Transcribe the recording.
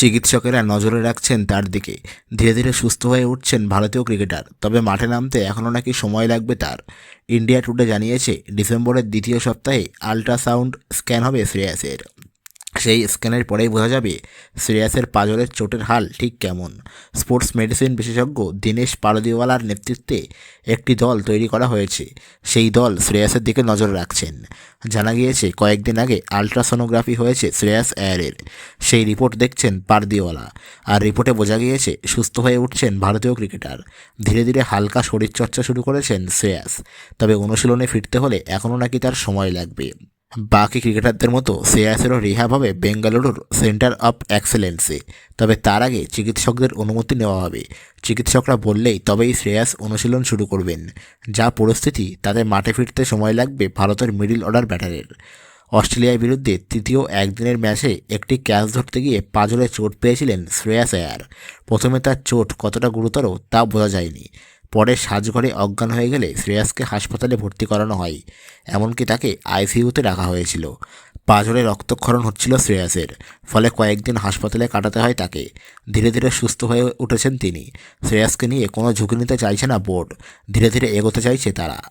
চিকিৎসকেরা নজরে রাখছেন তার দিকে। ধীরে ধীরে সুস্থ হয়ে উঠছেন ভারতীয় ক্রিকেটার, তবে মাঠে নামতে এখনও নাকি সময় লাগবে তার। ইন্ডিয়া টুডে জানিয়েছে, ডিসেম্বরের দ্বিতীয় সপ্তাহে আল্ট্রাসাউন্ড স্ক্যান হবে শ্রেয়াসের। সেই স্ক্যানের পরেই বোঝা যাবে শ্রেয়াসের পাজরের চোটের হাল ঠিক কেমন। স্পোর্টস মেডিসিন বিশেষজ্ঞ দীনেশ পারদিওয়ালার নেতৃত্বে একটি দল তৈরি করা হয়েছে। সেই দল শ্রেয়াসের দিকে নজর রাখছেন। জানা গিয়েছে, কয়েকদিন আগে আলট্রাসোনোগ্রাফি হয়েছে শ্রেয়াস আয়ারের সেই রিপোর্ট দেখছেন পারদিওয়ালা। আর রিপোর্টে বোঝা গিয়েছে, সুস্থ হয়ে উঠছেন ভারতীয় ক্রিকেটার। ধীরে ধীরে হালকা শরীরচর্চা শুরু করেছেন শ্রেয়াস। তবে অনুশীলনে ফিরতে হলে এখনও নাকি তার সময় লাগবে। বাকি ক্রিকেটারদের মতো শ্রেয়াসেরও রিহাব হবে বেঙ্গালুরুর সেন্টার অফ এক্সেলেন্সে। তবে তার আগে চিকিৎসকদের অনুমতি নেওয়া হবে। চিকিৎসকরা বললেই তবেই শ্রেয়াস অনুশীলন শুরু করবেন। যা পরিস্থিতি তাদের মাঠে ফিরতে সময় লাগবে ভারতের মিডিল অর্ডার ব্যাটারের। অস্ট্রেলিয়ার বিরুদ্ধে তৃতীয় একদিনের ম্যাচে একটি ক্যাচ ধরতে গিয়ে পাজরে চোট পেয়েছিলেন শ্রেয়াস আয়ার। প্রথমে তার চোট কতটা গুরুতর তা বোঝা যায়নি। পরে সাজঘরে অজ্ঞান হয়ে গেলে শ্রেয়াসকে হাসপাতালে ভর্তি করানো হয়। এমনকি তাকে আইসিইউতে রাখা হয়েছিল। পাঁচরে রক্তক্ষরণ হচ্ছিল শ্রেয়াসের, ফলে কয়েকদিন হাসপাতালে কাটাতে হয় তাকে। ধীরে ধীরে সুস্থ হয়ে উঠেছেন তিনি। শ্রেয়াসকে নিয়ে কোনো ঝুঁকি নিতে চাইছে না বোর্ড। ধীরে ধীরে এগোতে চাইছে তারা।